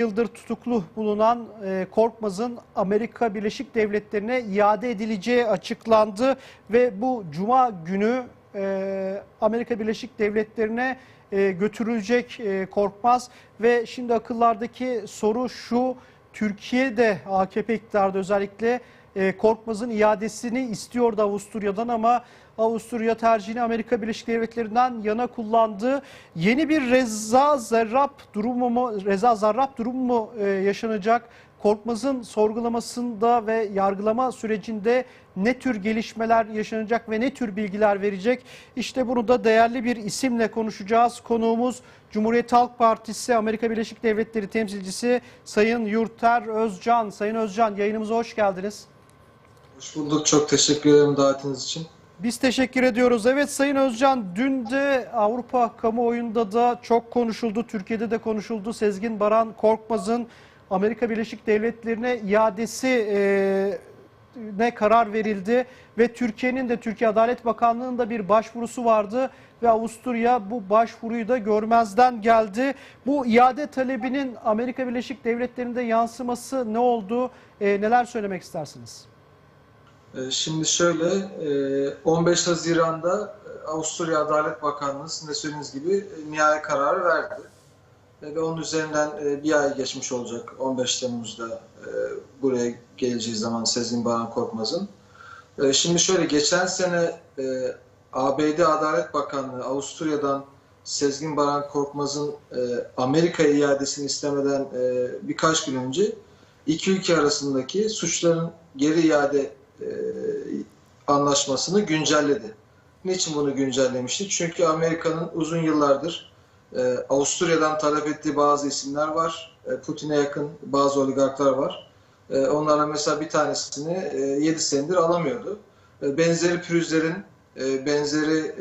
yıldır tutuklu bulunan e, Korkmaz'ın Amerika Birleşik Devletleri'ne iade edileceği açıklandı ve bu cuma günü e, Amerika Birleşik Devletleri'ne e, götürülecek Korkmaz. Ve şimdi akıllardaki soru şu Türkiye'de AKP iktidarda özellikle Korkmaz'ın iadesini istiyordu Avusturya'dan ama Avusturya tercihini Amerika Birleşik Devletleri'nden yana kullandı. Yeni bir Reza Zarrab durumu mu, Reza Zarrab durumu mu e, yaşanacak? Korkmaz'ın sorgulamasında ve yargılama sürecinde ne tür gelişmeler yaşanacak ve ne tür bilgiler verecek? İşte bunu da değerli bir isimle konuşacağız. Konuğumuz Cumhuriyet Halk Partisi Amerika Birleşik Devletleri temsilcisi Sayın Yurter Özcan. Sayın Özcan yayınımıza hoş geldiniz. Hoş bulduk. Çok teşekkür ederim davetiniz için. Biz teşekkür ediyoruz. Evet Sayın Özcan dün de Avrupa kamuoyunda da çok konuşuldu. Türkiye'de de konuşuldu. Sezgin Baran Korkmaz'ın Amerika Birleşik Devletleri'ne iadesi e, ne karar verildi ve Türkiye'nin de Türkiye Adalet Bakanlığı'nın da bir başvurusu vardı ve Avusturya bu başvuruyu da görmezden geldi. Bu iade talebinin Amerika Birleşik Devletleri'nde yansıması ne oldu? E, neler söylemek istersiniz? Ee, Şimdi şöyle, e, 15 Haziran'da e, Avusturya Adalet Bakanlığı sizin de söylediğiniz gibi e, nihai kararı verdi. E, Ve onun üzerinden e, bir ay geçmiş olacak 15 Temmuz'da e, buraya geleceği zaman Sezgin Baran Korkmaz'ın. E, Şimdi şöyle, geçen sene e, ABD Adalet Bakanlığı Avusturya'dan Sezgin Baran Korkmaz'ın e, Amerika'ya iadesini istemeden e, birkaç gün önce iki ülke arasındaki suçların geri iade e, anlaşmasını güncelledi. Niçin bunu güncellemişti? Çünkü Amerika'nın uzun yıllardır e, Avusturya'dan talep ettiği bazı isimler var. E, Putin'e yakın bazı oligarklar var. E, onlarla mesela bir tanesini e, 7 senedir alamıyordu. Benzeri pürüzlerin, benzeri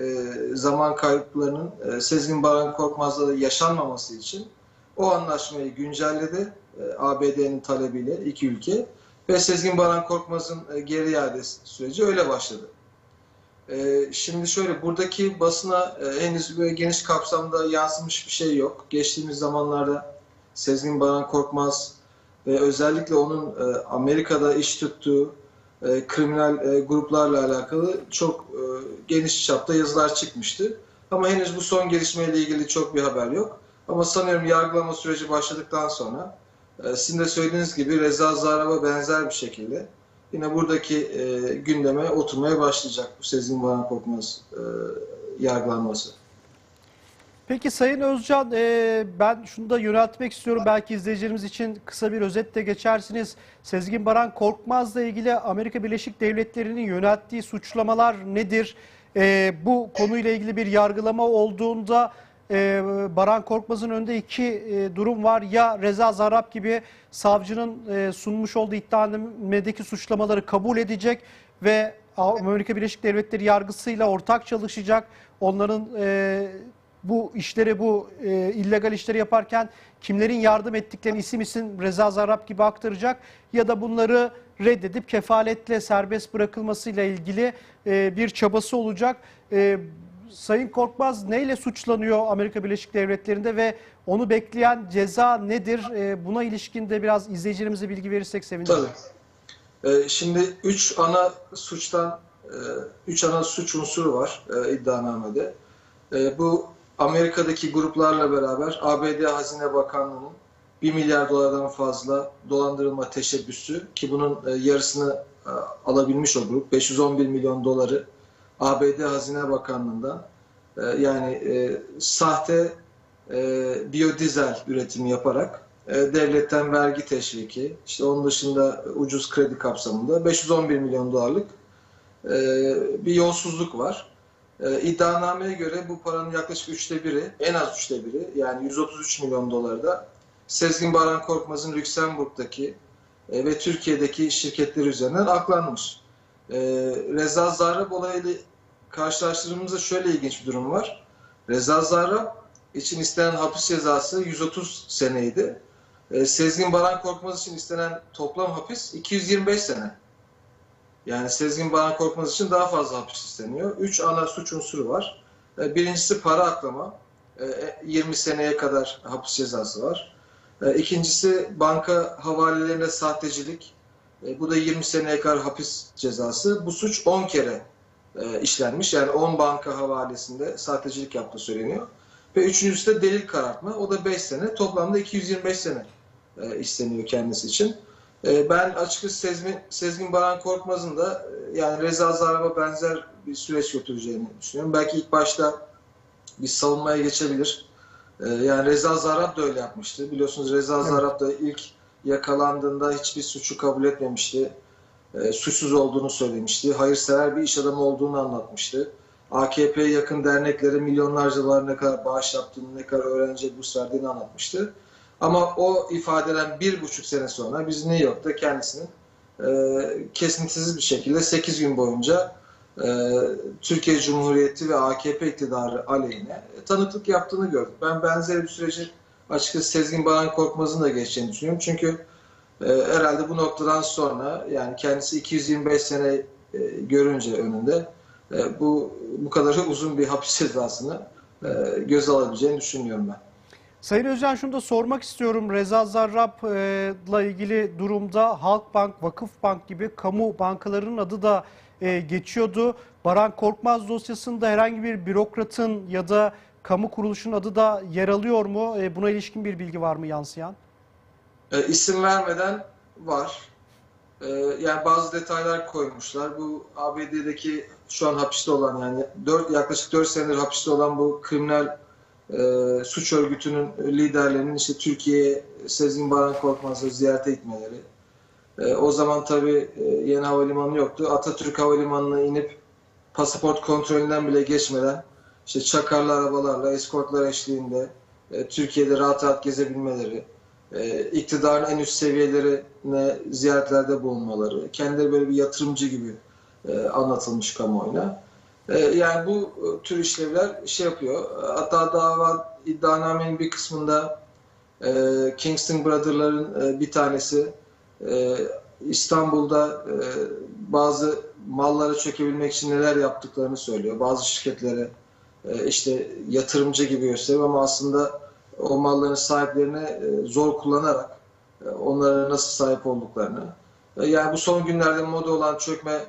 zaman kayıplarının e, Sezgin Baran Korkmaz'la da yaşanmaması için o anlaşmayı güncelledi. ABD'nin talebiyle iki ülke. Ve Sezgin Baran Korkmaz'ın e, geri iade süreci öyle başladı. E, Şimdi şöyle buradaki basına e, henüz böyle geniş kapsamda yansımış bir şey yok. Geçtiğimiz zamanlarda Sezgin Baran Korkmaz ve özellikle onun Amerika'da iş tuttuğu kriminal gruplarla alakalı çok geniş çapta yazılar çıkmıştı. Ama henüz bu son gelişmeyle ilgili çok bir haber yok. Ama sanıyorum yargılama süreci başladıktan sonra sizin de söylediğiniz gibi Reza Zarrab'a benzer bir şekilde yine buradaki e, gündeme oturmaya başlayacak bu Sezgin Baran Korkmaz e, yargılanması. Peki Sayın Özcan, e, ben şunu da yöneltmek istiyorum. Belki izleyicilerimiz için kısa bir özet de geçersiniz. Sezgin Baran Korkmaz'la ilgili Amerika Birleşik Devletleri'nin yönelttiği suçlamalar nedir? E, bu konuyla ilgili bir yargılama olduğunda e, Baran Korkmaz'ın önünde iki e, durum var. Ya Reza Zarrab gibi savcının e, sunmuş olduğu iddianamedeki suçlamaları kabul edecek ve Amerika Birleşik Devletleri yargısıyla ortak çalışacak. Onların e, bu işleri, bu e, illegal işleri yaparken kimlerin yardım ettiklerini isim isim Reza Zarrab gibi aktaracak ya da bunları reddedip kefaletle serbest bırakılmasıyla ilgili e, bir çabası olacak. E, Sayın Korkmaz neyle suçlanıyor Amerika Birleşik Devletleri'nde ve onu bekleyen ceza nedir? E, buna ilişkin de biraz izleyicilerimize bilgi verirsek seviniriz. Tabii. E, şimdi üç ana suçtan, e, üç ana suç unsuru var e, iddianamede. E, bu Amerika'daki gruplarla beraber ABD Hazine Bakanlığı'nın 1 milyar dolardan fazla dolandırılma teşebbüsü ki bunun yarısını alabilmiş o grup 511 milyon doları ABD Hazine Bakanlığı'ndan e, yani e, sahte e, biyodizel üretimi yaparak e, devletten vergi teşviki, işte onun dışında ucuz kredi kapsamında 511 milyon dolarlık e, bir yolsuzluk var. E, iddianameye göre bu paranın yaklaşık üçte biri, en az üçte biri yani 133 milyon doları da Sezgin Baran Korkmaz'ın Lüksemburg'daki e, ve Türkiye'deki şirketleri üzerinden aklanmış. E, Reza Zarrab olayıyla karşılaştırdığımızda şöyle ilginç bir durum var. Reza Zarrab için istenen hapis cezası 130 seneydi. E, Sezgin Baran Korkmaz için istenen toplam hapis 225 sene. Yani Sezgin Baran Korkmaz için daha fazla hapis isteniyor. Üç ana suç unsuru var. E, birincisi para aklama. E, 20 seneye kadar hapis cezası var. E, İkincisi banka havalelerinde sahtecilik. E, Bu da 20 seneye kadar hapis cezası. Bu suç 10 kere e, işlenmiş. Yani 10 banka havalesinde sahtecilik yaptığı söyleniyor. Ve üçüncüsü de delil karartma. O da 5 sene. Toplamda 225 sene e, isteniyor kendisi için. E, Ben açıkçası Sezgin, Sezgin Baran Korkmaz'ın da e, yani Reza Zarrab'a benzer bir süreç götüreceğini düşünüyorum. Belki ilk başta bir savunmaya geçebilir. E, Yani Reza Zarrab da öyle yapmıştı. Biliyorsunuz Reza Evet. Zarrab da ilk yakalandığında hiçbir suçu kabul etmemişti. E, suçsuz olduğunu söylemişti. Hayırsever bir iş adamı olduğunu anlatmıştı. AKP'ye yakın derneklere milyonlarca dolar ne kadar bağış yaptığını, ne kadar öğrenciye burs verdiğini anlatmıştı. Ama o ifadeden bir buçuk sene sonra biz New York'ta kendisinin e, kesintisiz bir şekilde 8 gün boyunca e, Türkiye Cumhuriyeti ve AKP iktidarı aleyhine e, tanıklık yaptığını gördük. Ben benzeri bir süreci açıkçası Sezgin Baran Korkmaz'ın da geçeceğini düşünüyorum. Çünkü herhalde bu noktadan sonra yani kendisi 225 sene e, görünce önünde e, bu bu kadar uzun bir hapis cezasını e, göz alabileceğini düşünüyorum ben. Sayın Özcan şunu da sormak istiyorum. Reza Zarrab'la ilgili durumda Halkbank, Vakıfbank gibi kamu bankalarının adı da geçiyordu. Baran Korkmaz dosyasında herhangi bir bürokratın ya da kamu kuruluşun adı da yer alıyor mu? Buna ilişkin bir bilgi var mı yansıyan? E, isim vermeden var. E, yani bazı detaylar koymuşlar. Bu ABD'deki şu an hapiste olan yani 4, yaklaşık 4 senedir hapiste olan bu kriminal e, suç örgütünün liderlerinin işte Türkiye'ye Sezgin Baran Korkmaz'ı ziyarete gitmeleri. E, o zaman tabii e, yeni havalimanı yoktu. Atatürk Havalimanı'na inip pasaport kontrolünden bile geçmeden işte çakarlı arabalarla, eskortlar eşliğinde e, Türkiye'de rahat rahat gezebilmeleri, e, iktidarın en üst seviyelerine ziyaretlerde bulunmaları, kendileri böyle bir yatırımcı gibi e, anlatılmış kamuoyuna. E, yani bu e, tür işlevler şey yapıyor. Hatta dava iddianamenin bir kısmında Kingston Brothers'ların e, bir tanesi İstanbul'da bazı mallara çökebilmek için neler yaptıklarını söylüyor. Bazı şirketlere işte yatırımcı gibi gösteriyor ama aslında o malların sahiplerine e, zor kullanarak e, onlara nasıl sahip olduklarını e, yani bu son günlerde moda olan çökme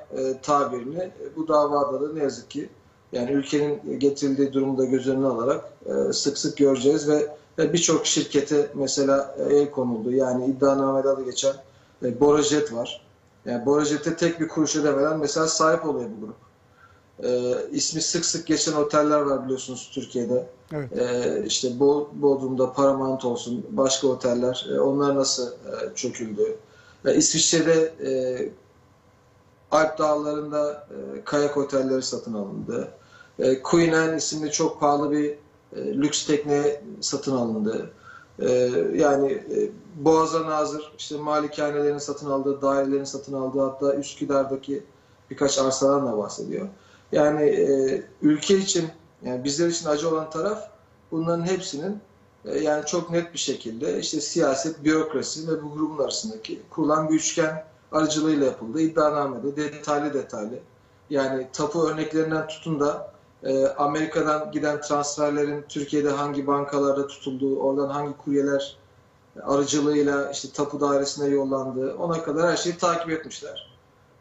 tabirini bu davada da ne yazık ki yani ülkenin getirildiği durumda göz önüne alarak sık sık göreceğiz ve birçok şirkete mesela el konuldu. Yani iddianamede adı geçen Borajet var. Yani Borajet'e tek bir kuruş ödemeden mesela sahip oluyor bu grup. E, ismi sık sık geçen oteller var biliyorsunuz Türkiye'de. Evet. E, işte Bo- Bodrum'da Paramount olsun, başka oteller. E, onlar nasıl e, çöküldü? E, İsviçre'de e, Alp Dağları'nda e, kayak otelleri satın alındı. E, Queen Anne isimli çok pahalı bir e, lüks tekne satın alındı. E, yani e, Boğaz'a nazır işte malikanelerin satın aldığı, dairelerin satın aldığı hatta Üsküdar'daki birkaç arsadan da bahsediyor. Yani e, ülke için yani bizler için acı olan taraf bunların hepsinin e, yani çok net bir şekilde işte siyaset, bürokrasi ve bu grubun arasındaki kurulan bir üçgen aracılığıyla yapıldı. İddianamede detaylı detaylı yani tapu örneklerinden tutun da e, Amerika'dan giden transferlerin Türkiye'de hangi bankalarda tutulduğu, oradan hangi kuryeler aracılığıyla işte tapu dairesine yollandığı ona kadar her şeyi takip etmişler.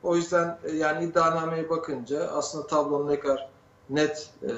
O yüzden e, yani iddianameye bakınca aslında tablonun ne kadar net e,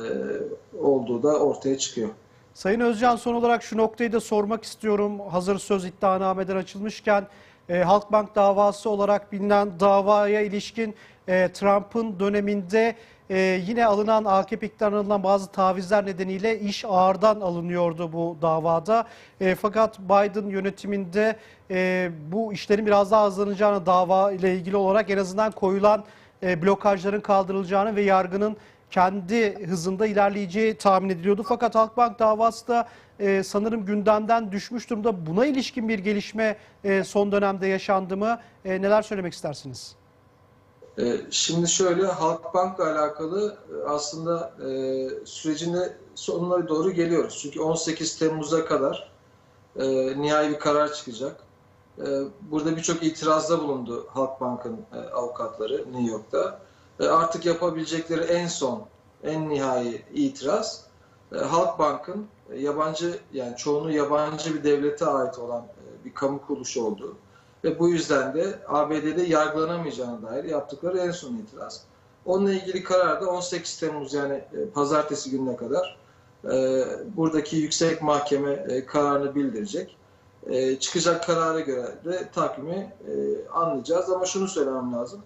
olduğu da ortaya çıkıyor. Sayın Özcan son olarak şu noktayı da sormak istiyorum. Hazır söz iddianameden açılmışken e, Halkbank davası olarak bilinen davaya ilişkin e, Trump'ın döneminde e, yine alınan AKP iktidarına alınan bazı tavizler nedeniyle iş ağırdan alınıyordu bu davada. E, fakat Biden yönetiminde e, bu işlerin biraz daha hızlanacağını dava ile ilgili olarak en azından koyulan e, blokajların kaldırılacağını ve yargının kendi hızında ilerleyeceği tahmin ediliyordu. Fakat Halkbank davası da e, sanırım gündemden düşmüş durumda. Buna ilişkin bir gelişme e, son dönemde yaşandı mı? E, neler söylemek istersiniz? E, Şimdi şöyle Halkbank'la alakalı e, aslında e, sürecin de sonuna doğru geliyoruz. Çünkü 18 Temmuz'a kadar nihai bir karar çıkacak. Burada birçok itirazda bulundu Halkbank'ın avukatları New York'ta. E, artık yapabilecekleri en son, en nihai itiraz e, Halkbank'ın e, yabancı yani çoğunluğu yabancı bir devlete ait olan bir kamu kuruluşu olduğu ve bu yüzden de ABD'de yargılanamayacağına dair yaptıkları en son itiraz. Onunla ilgili karar da 18 Temmuz yani pazartesi gününe kadar buradaki yüksek mahkeme kararını bildirecek. Çıkacak karara göre de takvimi anlayacağız ama şunu söylemem lazım.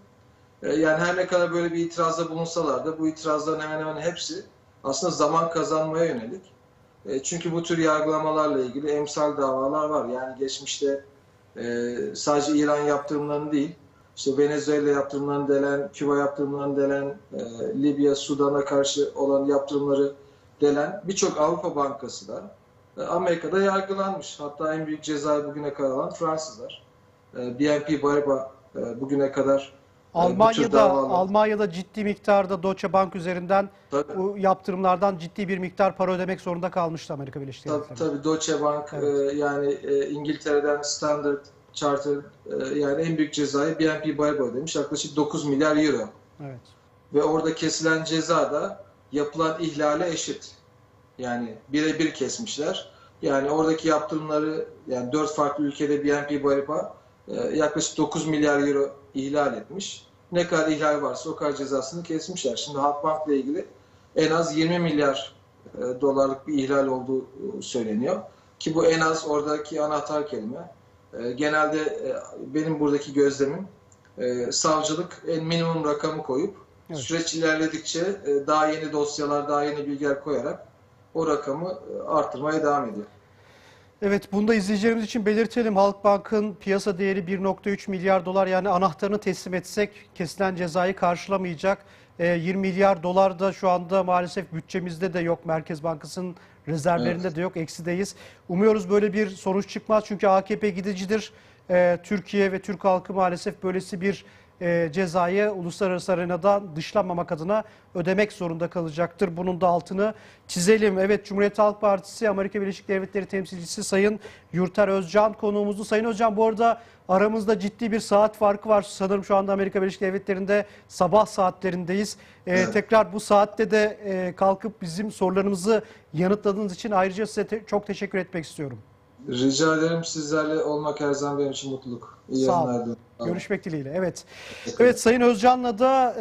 E, yani her ne kadar böyle bir itirazda bulunsalar da bu itirazların hemen hemen hepsi aslında zaman kazanmaya yönelik. E, çünkü bu tür yargılamalarla ilgili emsal davalar var. Yani geçmişte e, sadece İran yaptırımlarını değil, işte Venezuela yaptırımlarını delen, Küba yaptırımlarını delen, Libya, Sudan'a karşı olan yaptırımları delen birçok Avrupa bankası da Amerika'da yargılanmış. Hatta en büyük cezayı bugüne kadar alan Fransızlar. BNP Paribas bugüne kadar Almanya'da davalar- Almanya'da ciddi miktarda Deutsche Bank üzerinden Tabii. bu yaptırımlardan ciddi bir miktar para ödemek zorunda kalmıştı Amerika Birleşik Tabii, Devletleri. tabii Deutsche Bank Evet. e, yani e, İngiltere'den Standard Chartered e, yani en büyük cezayı BNP Paribas ödemiş. Yaklaşık 9 milyar euro. Evet. Ve orada kesilen ceza da yapılan ihlale eşit. Yani birebir kesmişler. Yani oradaki yaptırımları yani dört farklı ülkede BNP Paribas yaklaşık 9 milyar euro ihlal etmiş. Ne kadar ihlal varsa o kadar cezasını kesmişler. Şimdi Halkbank'la ilgili en az 20 milyar e, dolarlık bir ihlal olduğu e, söyleniyor. Ki bu en az oradaki anahtar kelime. E, genelde benim buradaki gözlemim savcılık en minimum rakamı koyup Evet. süreç ilerledikçe daha yeni dosyalar, daha yeni bilgiler koyarak o rakamı arttırmaya devam ediyor. Evet, bunu da izleyicilerimiz için belirtelim. Halkbank'ın piyasa değeri 1.3 milyar dolar yani anahtarını teslim etsek kesilen cezayı karşılamayacak. Ee, 20 milyar dolar da şu anda maalesef bütçemizde de yok. Merkez Bankası'nın rezervlerinde de yok. Eksideyiz. Umuyoruz böyle bir sonuç çıkmaz. Çünkü AKP gidicidir. Ee, Türkiye ve Türk halkı maalesef böylesi bir e, cezayı uluslararası arenada dışlanmamak adına ödemek zorunda kalacaktır. Bunun da altını çizelim. Evet Cumhuriyet Halk Partisi Amerika Birleşik Devletleri temsilcisi Sayın Yurter Özcan konuğumuzdu. Sayın Özcan bu arada aramızda ciddi bir saat farkı var. Sanırım şu anda Amerika Birleşik Devletleri'nde sabah saatlerindeyiz. Ee, Evet. Tekrar bu saatte de e, kalkıp bizim sorularımızı yanıtladığınız için ayrıca size te- çok teşekkür etmek istiyorum. Rica ederim sizlerle olmak her zaman benim için mutluluk. İyi Sağ olun. yayınlar diliyorum. Görüşmek dileğiyle. Evet. Evet Sayın Özcan'la da